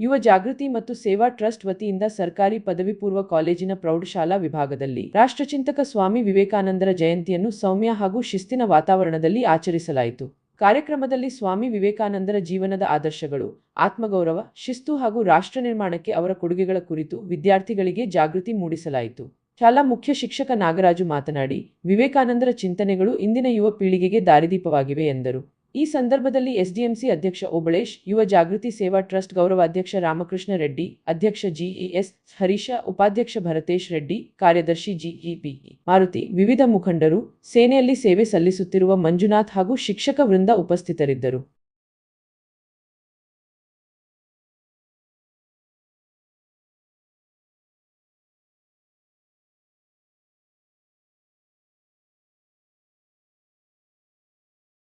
ಯುವ ಜಾಗೃತಿ ಮತ್ತು ಸೇವಾ ಟ್ರಸ್ಟ್ ವತಿಯಿಂದ ಸರ್ಕಾರಿ ಪದವಿ ಪೂರ್ವ ಕಾಲೇಜಿನ ಪ್ರೌಢಶಾಲಾ ವಿಭಾಗದಲ್ಲಿ ರಾಷ್ಟ್ರಚಿಂತಕ ಸ್ವಾಮಿ ವಿವೇಕಾನಂದರ ಜಯಂತಿಯನ್ನು ಸೌಮ್ಯ ಹಾಗೂ ಶಿಸ್ತಿನ ವಾತಾವರಣದಲ್ಲಿ ಆಚರಿಸಲಾಯಿತು. ಕಾರ್ಯಕ್ರಮದಲ್ಲಿ ಸ್ವಾಮಿ ವಿವೇಕಾನಂದರ ಜೀವನದ ಆದರ್ಶಗಳು, ಆತ್ಮಗೌರವ, ಶಿಸ್ತು ಹಾಗೂ ರಾಷ್ಟ್ರ ನಿರ್ಮಾಣಕ್ಕೆ ಅವರ ಕೊಡುಗೆಗಳ ಕುರಿತು ವಿದ್ಯಾರ್ಥಿಗಳಿಗೆ ಜಾಗೃತಿ ಮೂಡಿಸಲಾಯಿತು. ಶಾಲಾ ಮುಖ್ಯ ಶಿಕ್ಷಕ ನಾಗರಾಜು ಮಾತನಾಡಿ, ವಿವೇಕಾನಂದರ ಚಿಂತನೆಗಳು ಇಂದಿನ ಯುವ ಪೀಳಿಗೆಗೆ ದಾರಿದೀಪವಾಗಿವೆ ಎಂದರು. ಈ ಸಂದರ್ಭದಲ್ಲಿ ಎಸ್ಡಿಎಂಸಿ ಅಧ್ಯಕ್ಷ ಓಬಳೇಶ್, ಯುವ ಜಾಗೃತಿ ಸೇವಾ ಟ್ರಸ್ಟ್ ಗೌರವಾಧ್ಯಕ್ಷ ರಾಮಕೃಷ್ಣ ರೆಡ್ಡಿ, ಅಧ್ಯಕ್ಷ ಜಿಇಎಸ್ ಹರೀಶ, ಉಪಾಧ್ಯಕ್ಷ ಭರತೇಶ್ ರೆಡ್ಡಿ, ಕಾರ್ಯದರ್ಶಿ ಜಿಇಪಿ ಮಾರುತಿ, ವಿವಿಧ ಮುಖಂಡರು, ಸೇನೆಯಲ್ಲಿ ಸೇವೆ ಸಲ್ಲಿಸುತ್ತಿರುವ ಮಂಜುನಾಥ್ ಹಾಗೂ ಶಿಕ್ಷಕ ವೃಂದ ಉಪಸ್ಥಿತರಿದ್ದರು.